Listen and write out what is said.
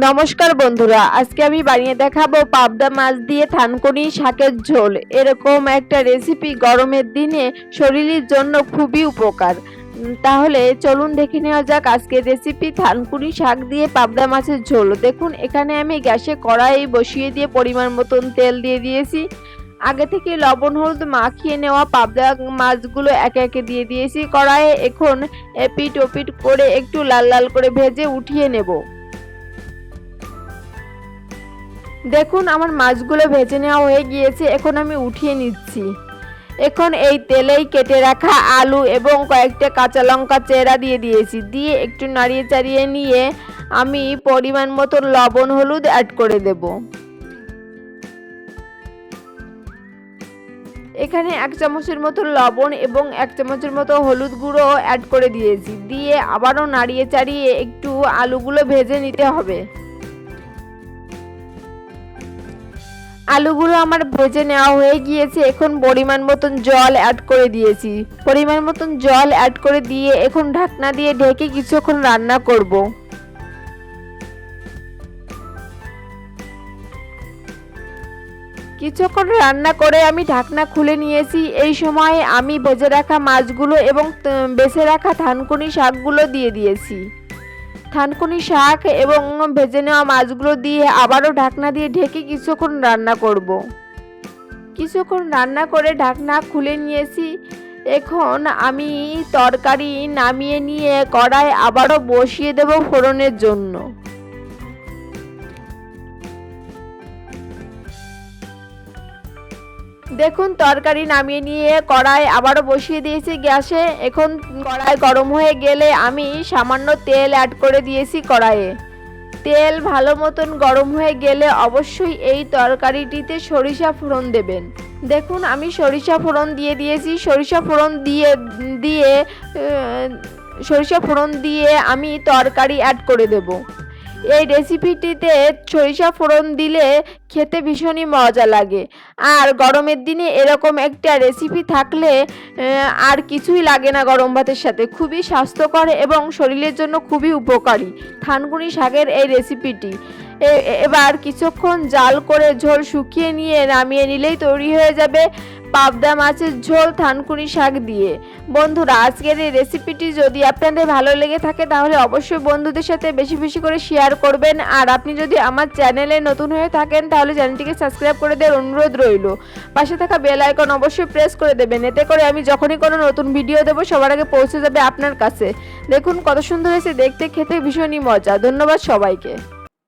নমস্কার বন্ধুরা, আজকে আমি বানিয়ে দেখাবো পাবদা মাছ দিয়ে থানকুনি শাকের ঝোল। এরকম একটা রেসিপি গরমের দিনে শরীরের জন্য খুবই উপকার। তাহলে চলুন দেখে নেওয়া যাক আজকের রেসিপি থানকুনি শাক দিয়ে পাবদা মাছের ঝোল। দেখুন, এখানে আমি গ্যাসে কড়াই বসিয়ে দিয়ে পরিমাণ মতন তেল দিয়ে দিয়েছি। আগে থেকে লবণ, হলুদ মাখিয়ে নেওয়া পাবদা মাছগুলো একে একে দিয়ে দিয়েছি। কড়াইয়ে এখন এপিট ওপিট করে একটু লাল লাল করে ভেজে উঠিয়ে নেব। দেখুন, আমার মাছগুলো ভেজে নেওয়া হয়ে গিয়েছে, এখন আমি উঠিয়ে নিচ্ছি। এখন এই তেলেই কেটে রাখা আলু এবং কয়েকটা কাঁচা লঙ্কা চেরা দিয়ে দিয়েছি। দিয়ে একটু নাড়িয়ে চাড়িয়ে নিয়ে আমি পরিমাণ মতো লবণ, হলুদ অ্যাড করে দেব। এখানে এক চামচের মতো লবণ এবং এক চামচের মতো হলুদ গুঁড়ো অ্যাড করে দিয়েছি। দিয়ে আবারও নাড়িয়ে চাড়িয়ে একটু আলুগুলো ভেজে নিতে হবে। আলুগুলো আমার ভেজে নেওয়া হয়ে গিয়েছে। এখন পরিমাণ মতন জল অ্যাড করে দিয়েছি। পরিমাণ মতন জল অ্যাড করে দিয়ে এখন ঢাকনা দিয়ে ঢেকে কিছুক্ষণ রান্না করব। কিছুক্ষণ রান্না করে আমি ঢাকনা খুলে নিয়েছি। এই সময় আমি ভেজে রাখা মাছগুলো এবং বেছে রাখা থানকুনি শাকগুলো দিয়ে দিয়েছি। থানকুনি শাক এবং ভেজে নেওয়া মাছগুলো দিয়ে আবারও ঢাকনা দিয়ে ঢেকে কিছুক্ষণ রান্না করব। কিছুক্ষণ রান্না করে ঢাকনা খুলে নিয়েছি এখন আমি তরকারি নামিয়ে নিয়ে কড়াই আবারও বসিয়ে দেব ফোড়নের জন্য দেখুন, তরকারি নামিয়ে নিয়ে কড়াই আবারও বসিয়ে দিয়েছি গ্যাসে। এখন কড়াই গরম হয়ে গেলে আমি সামান্য তেল অ্যাড করে দিয়েছি কড়াইয়ে। তেল ভালো মতন গরম হয়ে গেলে অবশ্যই এই তরকারিটিতে সরিষা ফোড়ন দেবেন। দেখুন, আমি সরিষা ফোড়ন দিয়ে দিয়েছি। সরিষা ফোড়ন দিয়ে দিয়ে সরিষা ফোড়ন দিয়ে আমি তরকারি অ্যাড করে দেবো। এই রেসিপিটিতে সরিষা ফোড়ন দিলে খেতে ভীষণই মজা লাগে। আর গরমের দিনে এরকম একটা রেসিপি থাকলে আর কিছুই লাগে না গরম ভাতের সাথে। খুবই স্বাস্থ্যকর এবং শরীরের জন্য খুবই উপকারী। থানকুনি শাকের এই রেসিপিটি এবার কিছুক্ষণ জাল করে ঝোল শুকিয়ে নিয়ে নামিয়ে নিলেই তৈরি হয়ে যাবে পাবদা মাছের ঝোল থানকুনি শাক দিয়ে। বন্ধুরা, আজকের এই রেসিপিটি যদি আপনাদের ভালো লেগে থাকে, তাহলে অবশ্যই বন্ধুদের সাথে বেশি বেশি করে শেয়ার করবেন। আর আপনি যদি আমার চ্যানেলে নতুন হয়ে থাকেন, তাহলে চ্যানেলটিকে সাবস্ক্রাইব করে দেওয়ার অনুরোধ রইল। পাশে থাকা বেল আইকন অবশ্যই প্রেস করে দেবেন, এতে করে আমি যখনই কোনো নতুন ভিডিও দেবো, সবার আগে পৌঁছে যাবে আপনার কাছে। দেখুন কত সুন্দর হয়েছে, দেখতে, খেতে ভীষণই মজা। ধন্যবাদ সবাইকে।